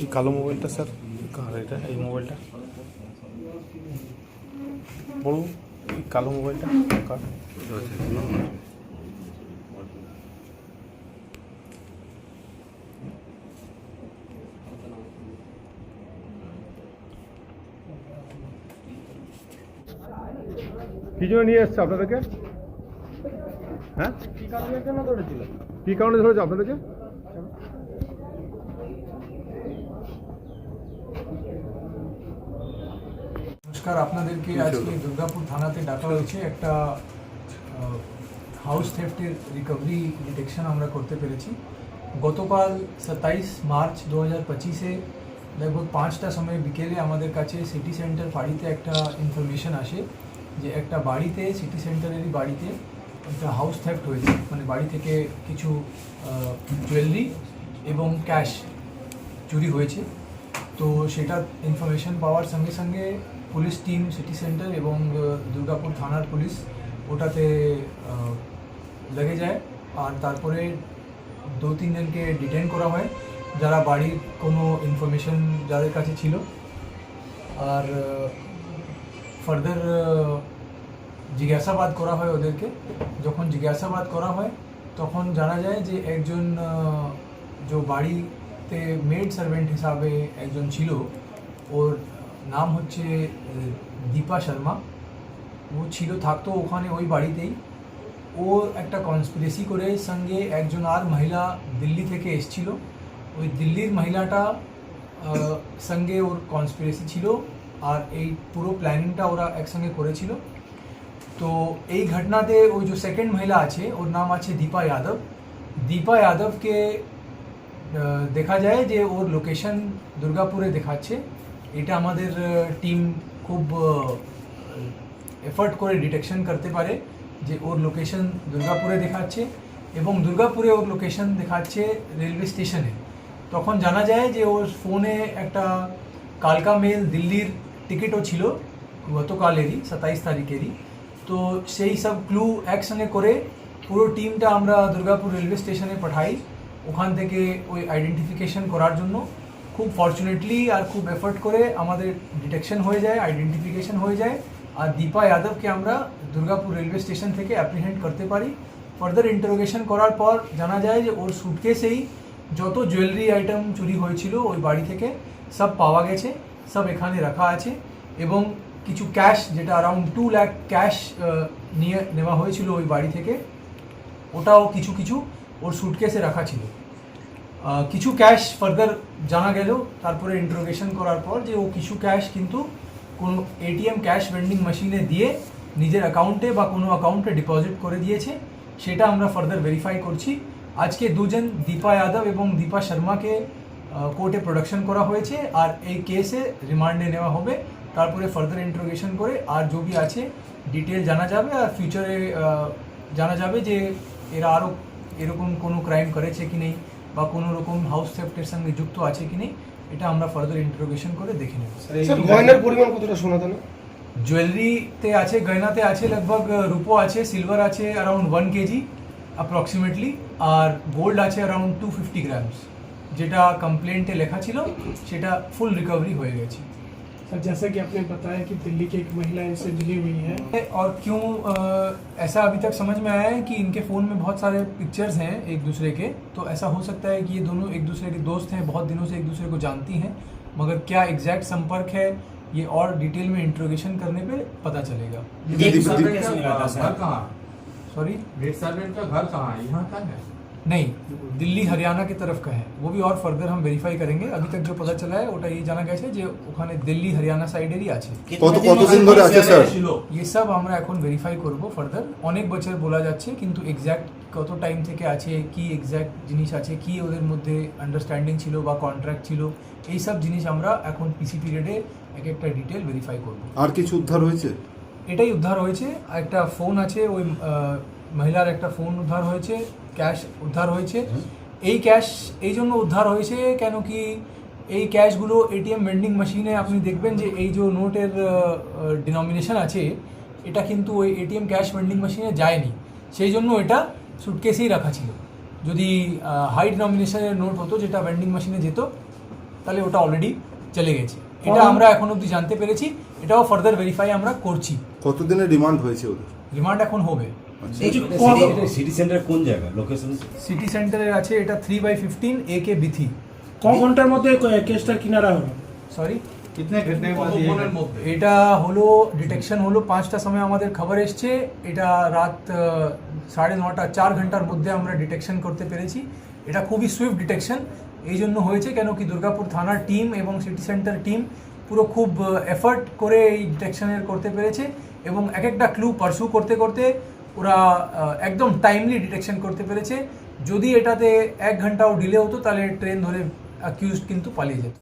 এই কালো মোবাইলটা স্যার কার এটা এই মোবাইলটা। বলুন এই কালো মোবাইলটা কার? কি জন্য নিয়ে এসছে আপনাদেরকে? হ্যাঁ? কি জন্য ধরেছিল? কি কারণে ধরেছে আপনাদেরকে? নমস্কার আপনাদেরকে আজকে দুর্গাপুর থানাতে ডাকা হয়েছে একটা হাউস থেফটের রিকভারি ডিটেকশন আমরা করতে পেরেছি। গতকাল সাতাইশ মার্চ দু হাজার পঁচিশে লগভগ পাঁচটা সময় বিকেলে আমাদের কাছে সিটি সেন্টার বাড়িতে একটা ইনফরমেশন আসে যে একটা বাড়িতে সিটি সেন্টারেরই বাড়িতে একটা হাউস থেফট হয়েছে। মানে বাড়ি থেকে কিছু জুয়েলারি এবং ক্যাশ চুরি হয়েছে। তো সেটা ইনফরমেশন পাওয়ার সঙ্গে সঙ্গে পুলিশ টিম, সিটি সেন্টার এবং দুর্গাপুর থানার পুলিশ ওটাতে লেগে যায়। আর তারপরে দু তিনজনকে ডিটেন করা হয়, যারা বাড়ির কোনো ইনফরমেশন যাদের কাছে ছিল। আর ফার্দার জিজ্ঞাসাবাদ করা হয় ওদেরকে। যখন জিজ্ঞাসাবাদ করা হয়, তখন জানা যায় যে একজন যে বাড়িতে মেড সার্ভেন্ট হিসাবে একজন ছিল, ওর নাম হচ্ছে আহ, দীপা শর্মা। ও ছিল থাকতো ওখানে ওই বাড়িতেই। ও একটা কনস্পিরেসি করে সঙ্গে একজন আর মহিলা দিল্লি থেকে এসছিল। ওই দিল্লির মহিলাটা আহ, সঙ্গে ওর কনস্পিরেসি ছিল আর এই পুরো প্ল্যানিংটা ওরা একসঙ্গে করেছিল। তো এই ঘটনাতে ওই যে সেকেন্ড মহিলা আছে ওর নাম আছে দীপা যাদব। দীপা যাদবকে আহ, দেখা যায় যে ওর লোকেশন দুর্গাপুরে দেখাচ্ছে। এটা আমাদের টিম খুব এফর্ট করে ডিটেকশন করতে পারে যে ওর লোকেশন দুর্গাপুরে দেখাচ্ছে এবং দুর্গাপুরে ওর লোকেশন দেখাচ্ছে রেলওয়ে স্টেশনে তখন জানা যায় যে ওর ফোনে একটা কালকা মেল দিল্লির টিকিটও ছিল, গতকালেরই, সাতাইশ তারিখেরই। তো সেই সব ক্লু একসঙ্গে করে পুরো টিমটা আমরা দুর্গাপুর রেলওয়ে স্টেশনে পাঠাই, ওখান থেকে ওই আইডেন্টিফিকেশন করার জন্য। খুব ফর্চুনেটলি আর খুব এফোর্ট করে আমাদের ডিটেকশন হয়ে যায় আইডেন্টিফিকেশন হয়ে যায়। আর দীপা যাদবকে আমরা দুর্গাপুর রেলওয়ে স্টেশন থেকে অ্যাপ্রিহেন্ড করতে পারি। ফার্দার ইন্টারোগেশন করার পর জানা যায় যে ওর সুটকেসেই যত জুয়েলারি আইটেম চুরি হয়েছিল ওই বাড়ি থেকে সব পাওয়া গেছে, সব এখানে রাখা আছে এবং কিছু ক্যাশ যেটা অ্যারাউন্ড টু ল্যাক ক্যাশ নিয়ে নেওয়া হয়েছিল ওই বাড়ি থেকে, ওটাও কিছু কিছু ওর সুটকেসে রাখা ছিল। কিছু ক্যাশ ফার্দার জানা গেল। তারপরে ইন্টারোগেশন করার পর যে ও কিছু ক্যাশ কিন্তু কোনো এটিএম ক্যাশ ভেন্ডিং মেশিনে দিয়ে নিজের অ্যাকাউন্টে বা কোনো অ্যাকাউন্টে ডিপোজিট করে দিয়েছে। সেটা আমরা ফার্দার ভেরিফাই করছি। আজকে দুজন দীপা যাদব এবং দীপা শর্মাকে কোর্টে প্রোডাকশন করা হয়েছে আর এই কেসে রিমান্ডে নেওয়া হবে। তারপরে ফার্দার ইন্টারোগেশন করে আর যদি আছে ডিটেল জানা যাবে আর ফিউচারে জানা যাবে যে এরা আরও এরকম কোনো ক্রাইম করেছে কি নেই। বা কোনো রকম হাউস থেফটের সঙ্গে যুক্ত আছে কি নেই এটা আমরা ফার্দার ইন্টারোগেশন করে দেখে নেব। স্যার গয়নার পরিমাণ কতটা শোনা তাহলে? জুয়েলারিতে আছে গয়নাতে আছে লগভগ রুপো আছে সিলভার আছে অ্যারাউন্ড ওয়ান কেজি অ্যাপ্রক্সিমেটলি আর গোল্ড আছে অ্যারাউন্ড টু ফিফটি গ্রামস যেটা কমপ্লেন্টে লেখা ছিল সেটা ফুল রিকভারি হয়ে গেছে। सर जैसा कि आपने बताया कि दिल्ली की एक महिला इनसे मिली हुई है। और क्यों ऐसा अभी तक समझ में आया है कि इनके फ़ोन में बहुत सारे पिक्चर्स हैं एक दूसरे के? तो ऐसा हो सकता है कि ये दोनों एक दूसरे के दोस्त हैं बहुत दिनों से एक दूसरे को जानती हैं मगर क्या एग्जैक्ट संपर्क है ये और डिटेल में इंट्रोगेशन करने पे पता चलेगा। सॉरी रेड सर्वेंट का घर कहाँ? है? यहाँ का है? नहीं दिल्ली हरियाणा की तरफ का है वो भी और फर्दर हम वेरीफाई करेंगे अभी तक जो पता चला है ওটা এই জানা গেছে যে ওখানে দিল্লি হরিয়ানা সাইডেরই আছে কত কতদিন ধরে আছে স্যার ये सब আমরা এখন ভেরিফাই করব ফার্দার অনেক বছর বলা যাচ্ছে কিন্তু এক্স্যাক্ট কত টাইম থেকে আছে কি এক্স্যাক্ট জিনিস আছে কি ওদের মধ্যে আন্ডারস্ট্যান্ডিং ছিল বা কন্ট্রাক্ট ছিল এই সব জিনিস আমরা এখন পিসি পিরিয়ডে এক একটা ডিটেল ভেরিফাই করব আর কিছু উদ্ধার হয়েছে এটাই উদ্ধার হয়েছে আর একটা ফোন আছে ওই আহ, মহিলার একটা ফোন উদ্ধার হয়েছে ক্যাশ উদ্ধার হয়েছে। এই ক্যাশ এই জন্য উদ্ধার হয়েছে কেন কি এই ক্যাশগুলো এটিএম ভেন্ডিং মেশিনে আপনি দেখবেন যে এই যে নোটের ডিনমিনেশন আছে এটা কিন্তু ওই এটিএম ক্যাশ ভেন্ডিং মেশিনে যায়নি। সেই জন্য এটা সুটকেসেই রাখা ছিল। যদি হাই নমিনেশনের নোট হতো যেটা ভেন্ডিং মেশিনে যেত তাহলে ওটা অলরেডি চলে গেছে। এটা আমরা এখন অবধি জানতে পেরেছি। এটাও ফার্দার ভেরিফাই আমরা করছি। কতদিনের ডিমান্ড হয়েছে ওদের? রিমান্ড এখন হবে। আচ্ছা। সিটি সেন্টার কোন জায়গা? লোকেশন সিটি সেন্টারের আছে এটা three by fifteen A K Bithi ক ঘণ্টার মধ্যে কেসটা কিনারা হলো সরি এটা হলো ডিটেকশন হলো পাঁচটা সময় আমাদের খবর এসছে। এটা রাত সাড়ে নটা চার ঘণ্টার মধ্যে আমরা ডিটেকশন করতে পেরেছি। এটা খুবই সুইফট ডিটেকশন এই জন্য হয়েছে কেন কি দুর্গাপুর থানার টিম এবং সিটি সেন্টার টিম পুরো খুব এফার্ট করে এই ডিটেকশনের করতে পেরেছে। এবং এক একটা ক্লু পারসু করতে করতে ওরা একদম টাইমলি ডিটেকশন করতে পেরেছে। যদি এটাতে এক ঘন্টাও ডিলে হতো, তাহলে ট্রেন ধরে অ্যাকিউজড কিন্তু পালিয়ে যেত।